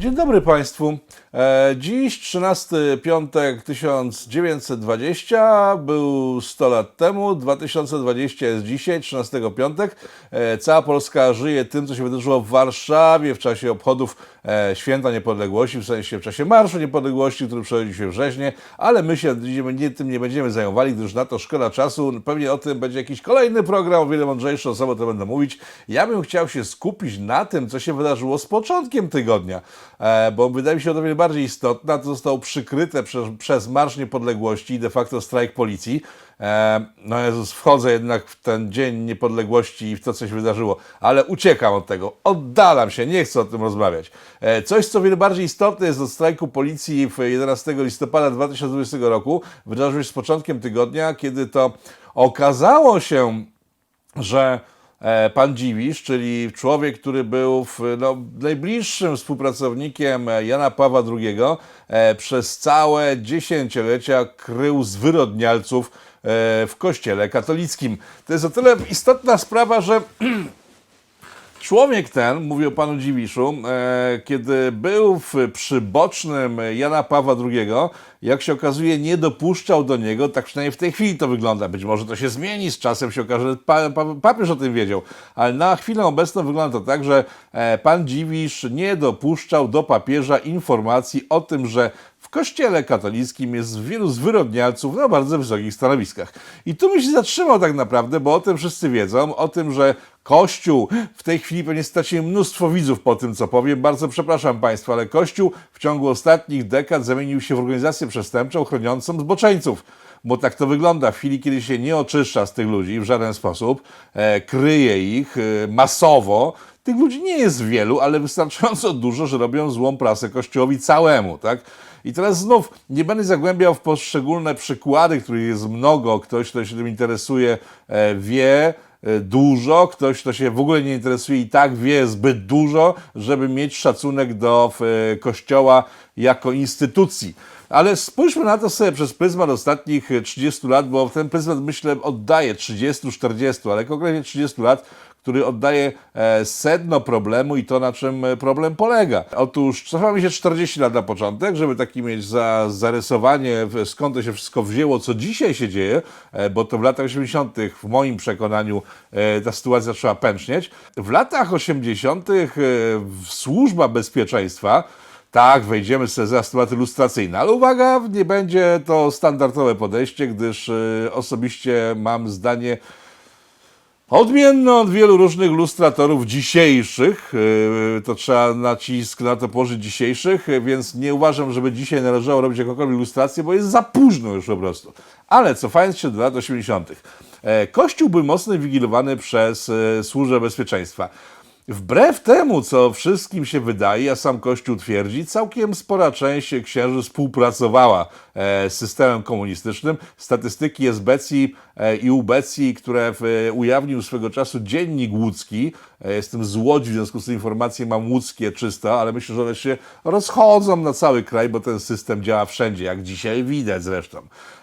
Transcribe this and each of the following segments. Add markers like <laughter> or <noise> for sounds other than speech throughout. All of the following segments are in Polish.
Dzień dobry Państwu. E, Dziś, 13 piątek 1920, był 100 lat temu, 2020 jest dzisiaj, 13 piątek. E, Cała Polska żyje tym, co się wydarzyło w Warszawie w czasie obchodów Święta Niepodległości, w sensie w czasie Marszu Niepodległości, który przechodzi się wrześnie, ale my się nie, tym nie będziemy zajmowali, gdyż na to szkoda czasu. Pewnie o tym będzie jakiś kolejny program, o wiele mądrzejsze osoby to będą mówić. Ja bym chciał się skupić na tym, co się wydarzyło z początkiem tygodnia, e, bo wydaje mi się o wiele bardziej istotne, to zostało przykryte przez, przez Marsz Niepodległości i de facto strajk policji. E, No Jezus, wchodzę jednak w ten dzień niepodległości i w to, co się wydarzyło, ale uciekam od tego, oddalam się, nie chcę o tym rozmawiać. E, Coś, co wiele bardziej istotne jest od strajku policji w 11 listopada 2020 roku, wydarzyło się z początkiem tygodnia, kiedy to okazało się, że e, pan Dziwisz, czyli człowiek, który był w, no, najbliższym współpracownikiem Jana Pawła II, przez całe dziesięciolecia krył zwyrodnialców w kościele katolickim. To jest o tyle istotna sprawa, że <clears throat> Człowiek ten, mówię o panu Dziwiszu, e, kiedy był w przybocznym Jana Pawła II, jak się okazuje, nie dopuszczał do niego, tak przynajmniej w tej chwili to wygląda. Być może to się zmieni, z czasem się okaże, że pa, pa, papież o tym wiedział, ale na chwilę obecną wygląda to tak, że e, pan Dziwisz nie dopuszczał do papieża informacji o tym, że kościele katolickim jest wielu zwyrodnialców na bardzo wysokich stanowiskach. I tu bym się zatrzymał tak naprawdę, bo o tym wszyscy wiedzą, o tym, że Kościół w tej chwili pewnie straci mnóstwo widzów po tym, co powiem. Bardzo przepraszam Państwa, ale Kościół w ciągu ostatnich dekad zamienił się w organizację przestępczą chroniącą zboczeńców. Bo tak to wygląda. W chwili, kiedy się nie oczyszcza z tych ludzi w żaden sposób, e, kryje ich e, masowo, tych ludzi nie jest wielu, ale wystarczająco dużo, że robią złą prasę Kościołowi całemu, tak? I teraz znów nie będę zagłębiał w poszczególne przykłady, których jest mnogo. Ktoś, kto się tym interesuje, e, wie e, dużo, ktoś, kto się w ogóle nie interesuje i tak wie zbyt dużo, żeby mieć szacunek do e, Kościoła jako instytucji. Ale spójrzmy na to sobie przez pryzmat ostatnich 30 lat, bo ten pryzmat myślę oddaje 30-40, ale konkretnie 30 lat, który oddaje e, sedno problemu i to, na czym e, problem polega. Otóż cofamy się 40 lat na początek, żeby taki mieć za, zarysowanie, skąd to się wszystko wzięło, co dzisiaj się dzieje, e, bo to w latach 80., w moim przekonaniu, ta sytuacja trzeba pęcznieć. W latach 80. e, w służba bezpieczeństwa tak, wejdziemy sobie za tematy lustracyjne, ale uwaga, nie będzie to standardowe podejście, gdyż osobiście mam zdanie odmienne od wielu różnych lustratorów dzisiejszych. e, To trzeba nacisk na to położyć dzisiejszych, e, więc nie uważam, żeby dzisiaj należało robić jakąkolwiek lustrację, bo jest za późno już po prostu. Ale cofając się do lat 80., e, Kościół był mocno inwigilowany przez Służbę Bezpieczeństwa. Wbrew temu, co wszystkim się wydaje, a sam Kościół twierdzi, całkiem spora część księży współpracowała e, z systemem komunistycznym. Statystyki SBECI e, i UBECI, które w, ujawnił swego czasu Dziennik Łódzki, e, jestem z Łodzi, w związku z tym informacje mam łódzkie czysto, ale myślę, że one się rozchodzą na cały kraj, bo ten system działa wszędzie, jak dzisiaj widać zresztą.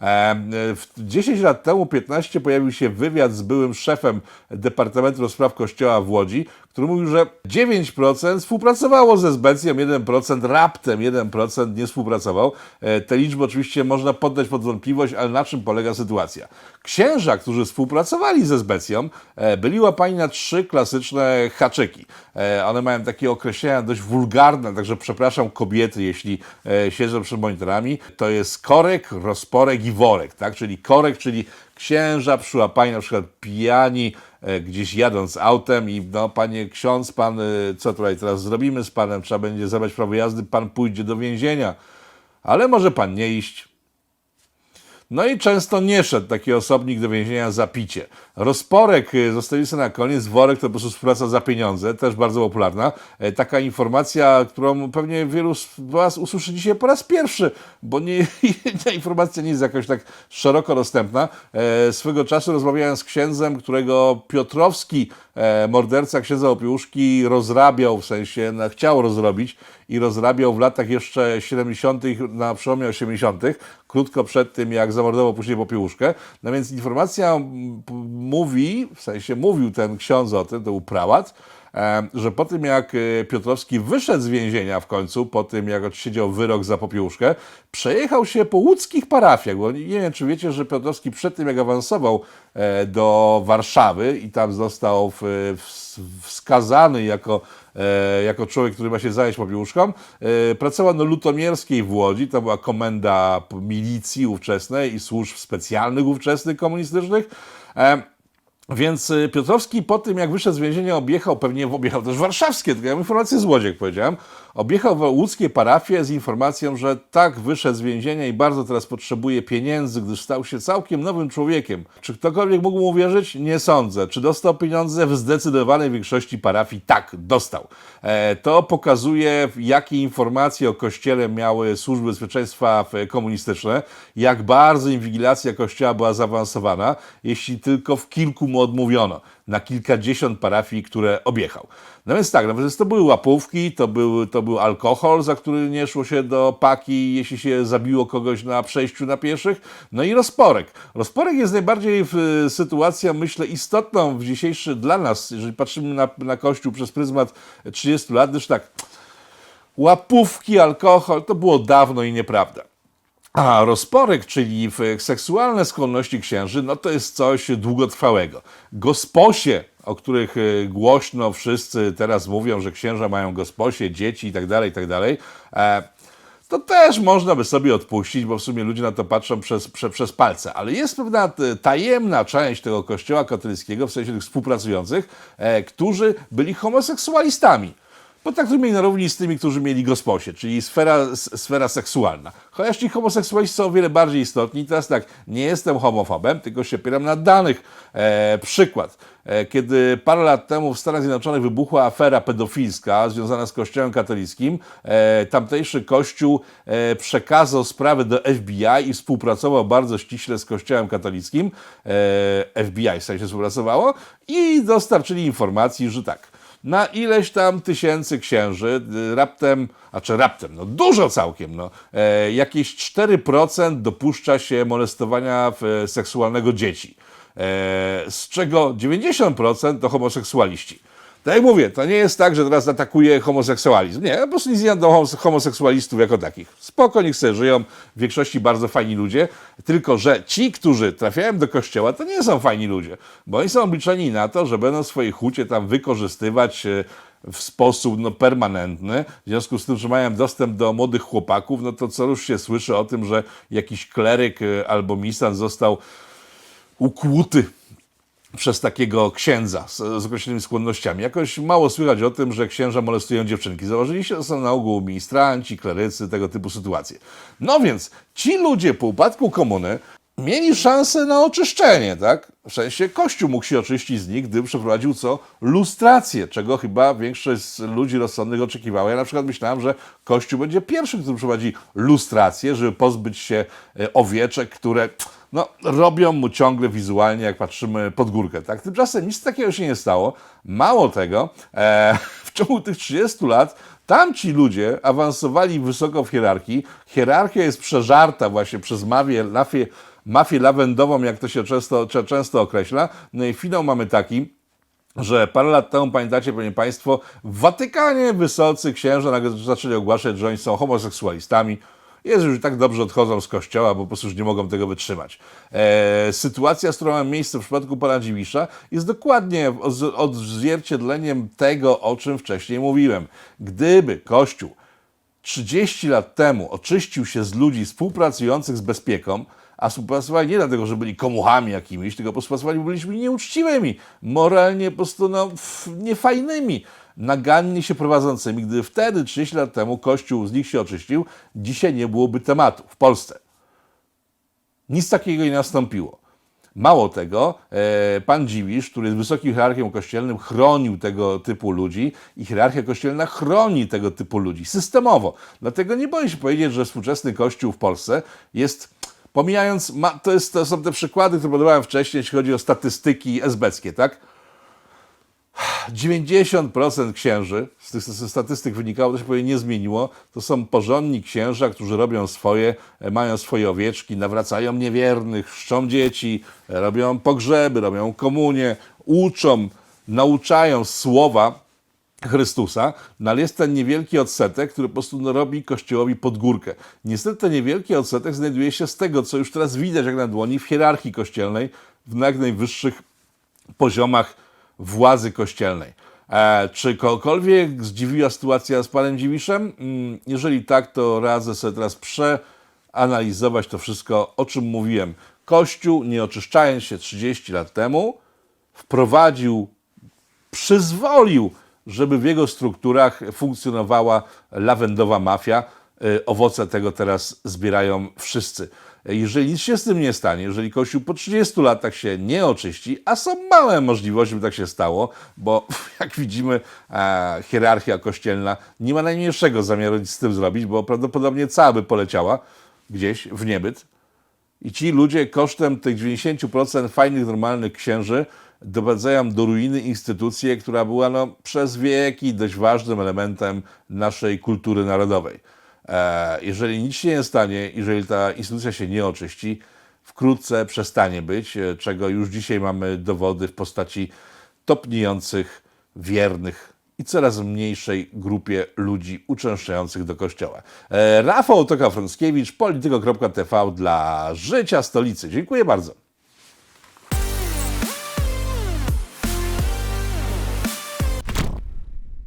E, w- 10 lat temu, 15, pojawił się wywiad z byłym szefem Departamentu do Spraw Kościoła w Łodzi, który mówił, że 9% współpracowało ze Zbecją, 1% raptem 1% nie współpracował. E, Te liczby oczywiście można poddać pod wątpliwość, ale na czym polega sytuacja? Księża, którzy współpracowali ze Zbecją, e, byli łapani na trzy klasyczne haczyki. E, One mają takie określenia dość wulgarne, także przepraszam kobiety, jeśli e, siedzą przed monitorami. To jest korek, rozporek i worek, tak? Czyli korek, czyli księża przyłapani na przykład pijani e, gdzieś jadąc autem i no panie ksiądz, pan, co tutaj teraz zrobimy z panem, trzeba będzie zabrać prawo jazdy, pan pójdzie do więzienia, ale może pan nie iść. No i często nie szedł taki osobnik do więzienia za picie. Rozporek y, zostawili sobie na koniec, worek to po prostu współpraca za pieniądze, też bardzo popularna. E, Taka informacja, którą pewnie wielu z Was usłyszy dzisiaj po raz pierwszy, bo nie, <laughs> ta informacja nie jest jakoś tak szeroko dostępna. E, Swego czasu rozmawiałem z księdzem, którego Piotrowski, e, morderca księdza Opiłuszki, rozrabiał, w sensie no, chciał rozrobić i rozrabiał w latach jeszcze 70., na przełomie 80., krótko przed tym, jak zamordował później Popiełuszkę. No więc informacja mówi, w sensie mówił ten ksiądz o tym, to był prałat, e, że po tym jak e, Piotrowski wyszedł z więzienia w końcu, po tym jak odsiedział wyrok za popiełuszkę, przejechał się po łódzkich parafiach, bo nie wiem, czy wiecie, że Piotrowski przed tym jak awansował e, do Warszawy i tam został w, wskazany jako, e, jako człowiek, który ma się zająć popiełuszką, e, pracował na Lutomierskiej w Łodzi, to była komenda milicji ówczesnej i służb specjalnych ówczesnych komunistycznych. E, więc Piotrowski po tym, jak wyszedł z więzienia, objechał, pewnie objechał też warszawskie, tylko ja mam informację z Łodzi, jak powiedziałem, objechał łódzkie parafie z informacją, że tak wyszedł z więzienia i bardzo teraz potrzebuje pieniędzy, gdyż stał się całkiem nowym człowiekiem. Czy ktokolwiek mógł mu uwierzyć? Nie sądzę. Czy dostał pieniądze? W zdecydowanej większości parafii tak, dostał. E, to pokazuje, jakie informacje o Kościele miały służby bezpieczeństwa e, komunistyczne, jak bardzo inwigilacja Kościoła była zaawansowana, jeśli tylko w kilku mu odmówiono na kilkadziesiąt parafii, które objechał. No więc tak, no więc to były łapówki, to był, to był alkohol, za który nie szło się do paki, jeśli się zabiło kogoś na przejściu na pieszych, no i rozporek. Rozporek jest najbardziej w, sytuacją, myślę, istotną w dzisiejszy dla nas, jeżeli patrzymy na, na Kościół przez pryzmat 30 lat, gdyż tak, łapówki, alkohol, to było dawno i nieprawda. A rozporek, czyli w- seksualne skłonności księży, no to jest coś długotrwałego. Gosposie, o których e, głośno wszyscy teraz mówią, że księża mają gosposie, dzieci i tak dalej, i tak e, to też można by sobie odpuścić, bo w sumie ludzie na to patrzą przez, prze, przez palce. Ale jest pewna e, tajemna część tego kościoła katolickiego, w sensie tych współpracujących, e, którzy byli homoseksualistami. Potraktujmy ich na równi z tymi, którzy mieli gosposie, czyli sfera, sfera seksualna. Chociaż ci homoseksualiści są o wiele bardziej istotni. Teraz tak, nie jestem homofobem, tylko się opieram na danych. E, przykład. E, kiedy parę lat temu w Stanach Zjednoczonych wybuchła afera pedofilska związana z Kościołem katolickim, e, tamtejszy Kościół e, przekazał sprawę do FBI i współpracował bardzo ściśle z Kościołem katolickim. E, FBI w sensie współpracowało i dostarczyli informacji, że tak, na ileś tam tysięcy księży, y, raptem, a czy raptem, no dużo całkiem, no, e, jakieś 4% dopuszcza się molestowania e, seksualnego dzieci, e, z czego 90% to homoseksualiści. Tak jak mówię, to nie jest tak, że teraz atakuje homoseksualizm. Nie, po prostu nic nie do homos- homoseksualistów jako takich. Spoko, niech sobie żyją, w większości bardzo fajni ludzie, tylko że ci, którzy trafiają do kościoła, to nie są fajni ludzie, bo oni są obliczeni na to, że będą swoje chucie tam wykorzystywać e, w sposób no, permanentny, w związku z tym, że mają dostęp do młodych chłopaków, no to co już się słyszy o tym, że jakiś kleryk e, albo misant został ukłuty przez takiego księdza z, z określonymi skłonnościami. Jakoś mało słychać o tym, że księża molestują dziewczynki. Założyliście, to są na ogół ministranci, klerycy, tego typu sytuacje. No więc ci ludzie po upadku komuny mieli szansę na oczyszczenie, tak? W sensie Kościół mógł się oczyścić z nich, gdy przeprowadził co? Lustrację, czego chyba większość z ludzi rozsądnych oczekiwała. Ja na przykład myślałem, że Kościół będzie pierwszym, który przeprowadzi lustrację, żeby pozbyć się e, owieczek, które no, robią mu ciągle wizualnie, jak patrzymy pod górkę. Tak? Tymczasem nic takiego się nie stało. Mało tego, e, <laughs> w ciągu tych 30 lat tamci ludzie awansowali wysoko w hierarchii. Hierarchia jest przeżarta właśnie przez mafię, mafię, mafię lawendową, jak to się często, często określa. No i finał mamy taki, że parę lat temu, pamiętacie pewnie Państwo, w Watykanie wysocy księża zaczęli ogłaszać, że oni są homoseksualistami. Jest już tak dobrze odchodzą z kościoła, bo po prostu już nie mogą tego wytrzymać. E, sytuacja, z którą ma miejsce w przypadku pana Dziwisza, jest dokładnie odzwierciedleniem tego, o czym wcześniej mówiłem. Gdyby Kościół 30 lat temu oczyścił się z ludzi współpracujących z bezpieką, a współpracowali nie dlatego, że byli komuchami jakimiś, tylko współpracowali, bo byliśmy nieuczciwymi, moralnie po prostu no, niefajnymi, nagannie się prowadzącymi. Gdy wtedy, 30 lat temu, Kościół z nich się oczyścił, dzisiaj nie byłoby tematu w Polsce. Nic takiego nie nastąpiło. Mało tego, e, pan Dziwisz, który jest wysokim hierarchią kościelnym, chronił tego typu ludzi i hierarchia kościelna chroni tego typu ludzi systemowo. Dlatego nie boję się powiedzieć, że współczesny kościół w Polsce jest, pomijając, ma, to, jest, to są te przykłady, które podawałem wcześniej, jeśli chodzi o statystyki esbeckie, tak? 90% księży, z tych statystyk wynikało, to się powiem nie zmieniło, to są porządni księża, którzy robią swoje, e, mają swoje owieczki, nawracają niewiernych, chrzczą dzieci, e, robią pogrzeby, robią komunię, uczą, nauczają słowa Chrystusa, no ale jest ten niewielki odsetek, który po prostu no, robi Kościołowi podgórkę. Niestety ten niewielki odsetek znajduje się z tego, co już teraz widać jak na dłoni, w hierarchii kościelnej, w najwyższych poziomach władzy kościelnej. E, czy kogokolwiek zdziwiła sytuacja z panem Dziwiszem? Mm, Jeżeli tak, to radzę sobie teraz przeanalizować to wszystko, o czym mówiłem. Kościół, nie oczyszczając się 30 lat temu, wprowadził przyzwolił, żeby w jego strukturach funkcjonowała lawendowa mafia. Y, Owoce tego teraz zbierają wszyscy. Jeżeli nic się z tym nie stanie, jeżeli Kościół po 30 latach się nie oczyści, a są małe możliwości, by tak się stało, bo <laughs> jak widzimy, e, hierarchia kościelna nie ma najmniejszego zamiaru nic z tym zrobić, bo prawdopodobnie cała by poleciała gdzieś w niebyt. I ci ludzie kosztem tych 90% fajnych, normalnych księży doprowadzają do ruiny instytucję, która była no, przez wieki dość ważnym elementem naszej kultury narodowej. E, jeżeli nic się nie stanie, jeżeli ta instytucja się nie oczyści, wkrótce przestanie być, e, czego już dzisiaj mamy dowody w postaci topniejących, wiernych i coraz mniejszej grupie ludzi uczęszczających do kościoła. E, Rafał Toka-Frąckiewicz, polityko.tv dla życia stolicy. Dziękuję bardzo.